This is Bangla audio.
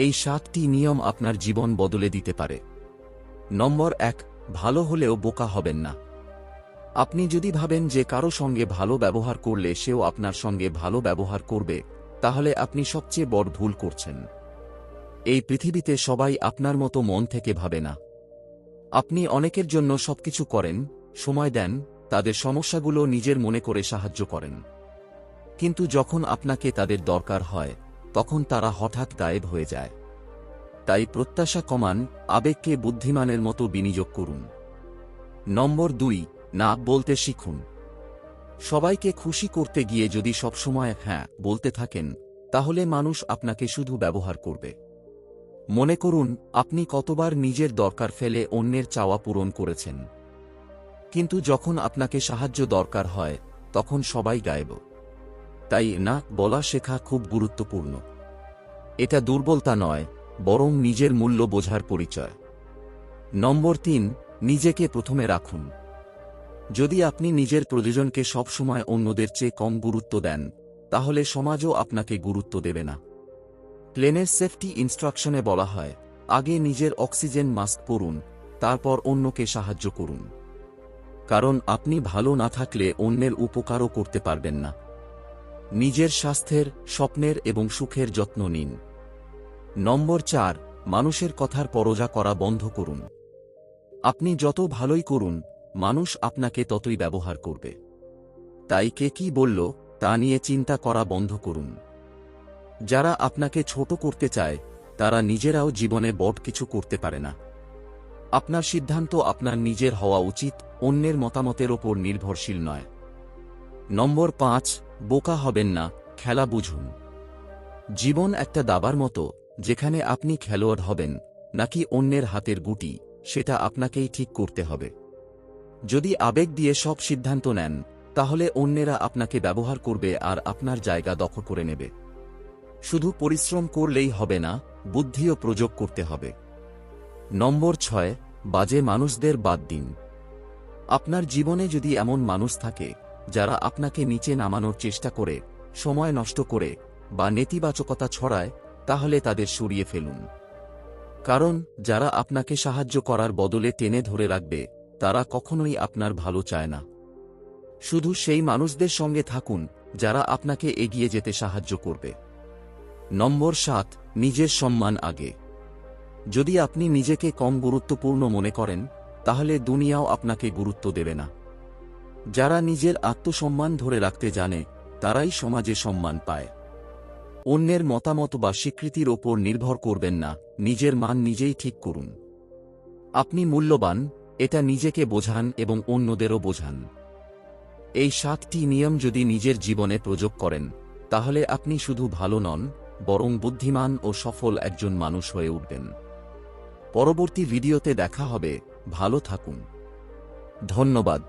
এই সাতটি নিয়ম আপনার জীবন বদলে দিতে পারে। নম্বর এক, ভালো হলেও বোকা হবেন না। আপনি যদি ভাবেন যে কারও সঙ্গে ভালো ব্যবহার করলে সেও আপনার সঙ্গে ভালো ব্যবহার করবে, তাহলে আপনি সবচেয়ে বড় ভুল করছেন। এই পৃথিবীতে সবাই আপনার মতো মন থেকে ভাবে না। আপনি অনেকের জন্য সবকিছু করেন, সময় দেন, তাদের সমস্যাগুলো নিজের মনে করে সাহায্য করেন। কিন্তু যখন আপনাকে তাদের দরকার হয় তখন তারা হঠাৎ গায়েব হয়ে যায়। তাই প্রত্যাশা কমান, আবেগকে বুদ্ধিমানের মতো বিনিয়োগ করুন। নম্বর দুই, না বলতে শিখুন। সবাইকে খুশি করতে গিয়ে যদি সবসময় হ্যাঁ বলতে থাকেন, তাহলে মানুষ আপনাকে শুধু ব্যবহার করবে। মনে করুন, আপনি কতবার নিজের দরকার ফেলে অন্যের চাওয়া পূরণ করেছেন। কিন্তু যখন আপনাকে সাহায্য দরকার হয়, তখন সবাই গায়েব। তাই না বলা শেখা খুব গুরুত্বপূর্ণ। এটা দুর্বলতা নয়, বরং নিজের মূল্য বোঝার পরিচয়। নম্বর তিন, নিজেকে প্রথমে রাখুন। যদি আপনি নিজের প্রয়োজনকে সবসময় অন্যদের চেয়ে কম গুরুত্ব দেন, তাহলে সমাজও আপনাকে গুরুত্ব দেবে না। প্লেনের সেফটি ইনস্ট্রাকশনে বলা হয়, আগে নিজের অক্সিজেন মাস্ক পরুন, তারপর অন্যকে সাহায্য করুন। কারণ আপনি ভালো না থাকলে অন্যের উপকারও করতে পারবেন না। নিজের স্বাস্থ্যের, স্বপ্নের এবং সুখের যত্ন নিন। নম্বর চার, মানুষের কথার পরজা করা বন্ধ করুন। আপনি যত ভালোই করুন, মানুষ আপনাকে ততই ব্যবহার করবে। তাই কে কি বলল, তা নিয়ে চিন্তা করা বন্ধ করুন। যারা আপনাকে ছোট করতে চায়, তারা নিজেরাও জীবনে বট কিছু করতে পারে না। আপনার সিদ্ধান্ত আপনার নিজের হওয়া উচিত, অন্যের মতামতের ওপর নির্ভরশীল নয়। নম্বর পাঁচ, বোকা হবেন না, খেলা বুঝুন। জীবন একটা দাবার মতো, যেখানে আপনি খেলোয়াড় হবেন, নাকি অন্যের হাতের গুটি, সেটা আপনাকেই ঠিক করতে হবে। যদি আবেগ দিয়ে সব সিদ্ধান্ত নেন, তাহলে অন্যেরা আপনাকে ব্যবহার করবে আর আপনার জায়গা দখল করে নেবে। শুধু পরিশ্রম করলেই হবে না, বুদ্ধিও প্রযোগ করতে হবে। নম্বর ছয়, বাজে মানুষদের বাদ দিন। আপনার জীবনে যদি এমন মানুষ থাকে যারা আপনাকে নিচে নামানোর চেষ্টা করে, সময় নষ্ট করে বা নেতিবাচকতা ছড়ায়, তাহলে তাদের সরিয়ে ফেলুন। কারণ, যারা আপনাকে সাহায্য করার বদলে টেনে ধরে রাখবে, তারা কখনোই আপনার ভালো চায় না। শুধু সেই মানুষদের সঙ্গে থাকুন, যারা আপনাকে এগিয়ে যেতে সাহায্য করবে। নম্বর সাত, নিজের সম্মান আগে। যদি আপনি নিজেকে কম গুরুত্বপূর্ণ মনে করেন, তাহলে দুনিয়াও আপনাকে গুরুত্ব দেবে না। যারা নিজের আত্মসম্মান ধরে রাখতে জানে, তারাই সমাজে সম্মান পায়। অন্যের মতামত বা স্বীকৃতির ওপর নির্ভর করবেন না, নিজের মান নিজেই ঠিক করুন। আপনি মূল্যবান, এটা নিজেকে বোঝান এবং অন্যদেরও বোঝান। এই সাতটি নিয়ম যদি নিজের জীবনে প্রয়োগ করেন, তাহলে আপনি শুধু ভালো নন, বরং বুদ্ধিমান ও সফল একজন মানুষ হয়ে উঠবেন। পরবর্তী ভিডিওতে দেখা হবে, ভালো থাকুন। ধন্যবাদ।